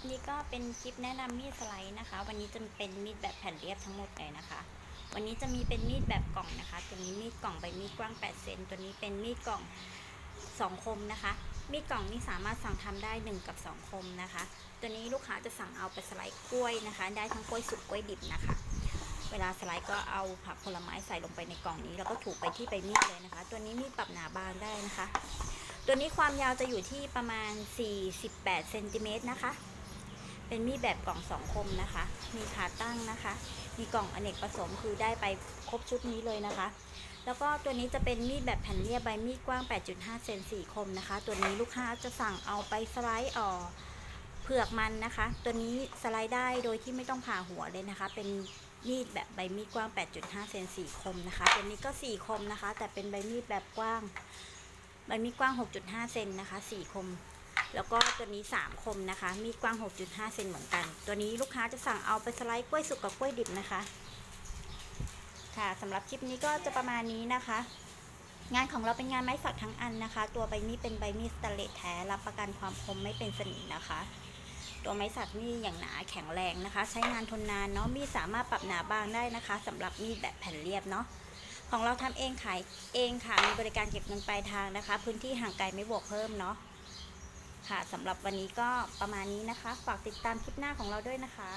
ปนี้ก็เป็นคลิปแนะนำมีดสไลด์นะคะ วันนี้จะเป็นมีดแบบแผ่นเรียบทั้งหมดเลยนะคะ วันนี้จะมีเป็นมีดแบบกล่องนะคะ ตัวนี้มีดกล่องใบมีดกว้าง 8 เซน ตัวนี้เป็นมีดกล่อง 2 คมนะคะ มีดกล่องนี้สามารถสั่งทำได้ 1 กับ 2 คมนะคะ ตัวนี้ลูกค้าจะสั่งเอาไปสไลด์กล้วยนะคะ ได้ทั้งกล้วยสุกกล้วยดิบนะคะ เวลาสไลด์ก็เอาผักผลไม้ใส่ลงไปในกล่องนี้ แล้วก็ถูกไปที่ใบมีดเลยนะคะ ตัวนี้มีดปรับหนาบางได้นะคะตัวนี้ความยาวจะอยู่ที่ประมาณ 48 เซนติเมตรนะคะ เป็นมีดแบบกล่องสองคมนะคะ มีขาตั้งนะคะ มีกล่องอเนกประสงค์คือได้ไปครบชุดนี้เลยนะคะ แล้วก็ตัวนี้จะเป็นมีดแบบแผ่นเรียบใบมีดกว้าง 8.5 เซน4คมนะคะ ตัวนี้ลูกค้าจะสั่งเอาไปสไลด์ออกเผือกมันนะคะ ตัวนี้สไลด์ได้โดยที่ไม่ต้องผ่าหัวเลยนะคะ เป็นมีดแบบใบมีดกว้าง 8.5 เซน4คมนะคะ ตัวนี้ก็ 4 คมนะคะ แต่เป็นใบมีดแบบกว้าง ใบมีดกว้าง 6.5 เซนนะคะ 4 คม แล้วก็ตัวนี้ 3 คมนะคะ มีดกว้าง 6.5 เซนเหมือนกัน ตัวนี้ลูกค้าจะสั่งเอาไปสไลด์กล้วยสุกกับกล้วยดิบนะคะ ค่ะสำหรับคลิปนี้ก็จะประมาณนี้นะคะ งานของเราเป็นงานไม้สักทั้งอันนะคะ ตัวใบมีดเป็นใบมีดสแตเลสแท้ รับประกันความคมไม่เป็นสนิมนะคะ ตัวไม้สักนี่อย่างหนาแข็งแรงนะคะ ใช้งานทนนานเนาะ มีดสามารถปรับหนาบางได้นะคะสำหรับมีดแบบแผ่นเรียบเนาะของเราทำเองขายเองค่ะมีบริการเก็บเงินปลายทางนะคะ พื้นที่ห่างไกลไม่บวกเพิ่มเนาะ ค่ะสำหรับวันนี้ก็ประมาณนี้นะคะ ฝากติดตามคลิปหน้าของเราด้วยนะคะ